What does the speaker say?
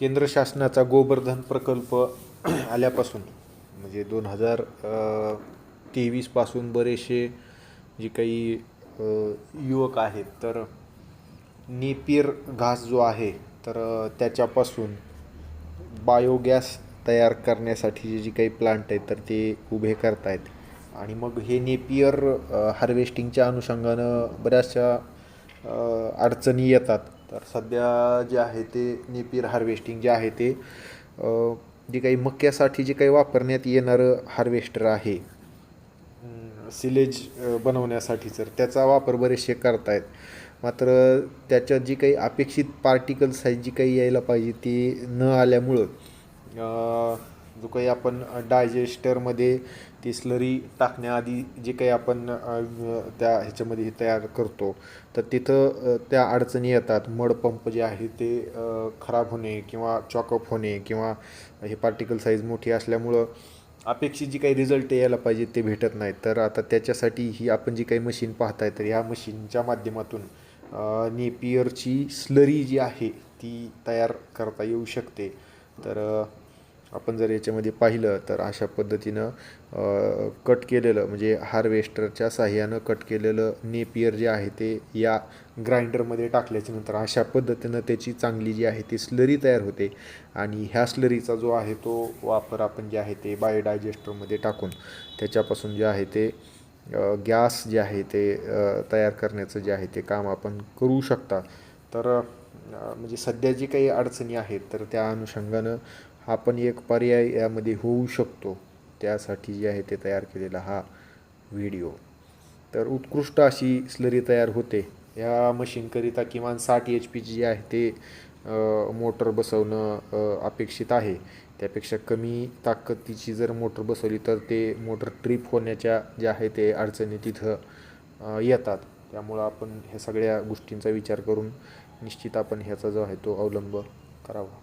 केंद्र शासनाचा गोवर्धन प्रकल्प आल्यापासून म्हणजे दोन हजार तेवीसपासून बरेचसे जे काही युवक आहेत तर नेपियर घास जो आहे तर त्याच्यापासून बायोगॅस तयार करण्यासाठी जे जी काही प्लांट आहेत तर ते उभे करतायत. आणि मग हे नेपियर हार्वेस्टिंगच्या अनुषंगानं बऱ्याचशा अडचणी येतात. तर सध्या जे आहे ते नेपियर हार्वेस्टिंग जे आहे ते जे काही मक्यासाठी जे काही वापरण्यात येणारं हार्वेस्टर आहे. सिलेज बनवण्यासाठी तर त्याचा वापर बरेचसे करतायत. मात्र त्याच्यात जी काही अपेक्षित पार्टिकल साईज जी काही यायला पाहिजे ती न आल्यामुळं जो काही आपण डायजेस्टरमध्ये ती स्लरी टाकण्याआधी जे काही आपण त्या ह्याच्यामध्ये हे तयार करतो तर तिथं त्या अडचणी येतात. मड पंप जे आहे ते खराब होणे किंवा चॉकअप होणे किंवा हे पार्टिकल साईज मोठी असल्यामुळं अपेक्षित जी काही रिझल्ट यायला पाहिजे ते भेटत नाहीत. तर आता त्याच्यासाठी ही आपण जी काही मशीन पाहताय तर ह्या मशीनच्या माध्यमातून नेपियरची स्लरी जी आहे ती तयार करता येऊ शकते. तर आपण जर याच्यामध्ये पाहिलं तर अशा पद्धतीनं कट केलेलं म्हणजे हार्वेस्टरच्या साह्यानं कट केलेलं नेपियर जे आहे ते या ग्राइंडरमध्ये टाकल्याच्या नंतर अशा पद्धतीनं त्याची चांगली जी आहे ती स्लरी तयार होते. आणि ह्या स्लरीचा जो आहे तो वापर आपण जे आहे ते बायोडायजेस्टरमध्ये टाकून त्याच्यापासून जे आहे ते गॅस जे आहे ते तयार करण्याचं जे आहे ते काम आपण करू शकता. तर म्हणजे सध्या जी काही अडचणी आहेत तर त्या अनुषंगानं हा पण एक पर्याय यामध्ये होऊ शकतो. त्यासाठी जे आहे ते तयार केलेला हा व्हिडिओ. तर उत्कृष्ट अशी स्लरी तयार होते. या मशीनकरिता किमान साठ एच पीची जी आहे ते मोटर बसवणं अपेक्षित आहे. त्यापेक्षा कमी ताकदीची जर मोटर बसवली तर ते मोटर ट्रिप होण्याच्या ज्या आहे ते अडचणी तिथं येतात. त्यामुळं आपण ह्या सगळ्या गोष्टींचा विचार करून निश्चित आपण ह्याचा जो आहे तो अवलंब करावा.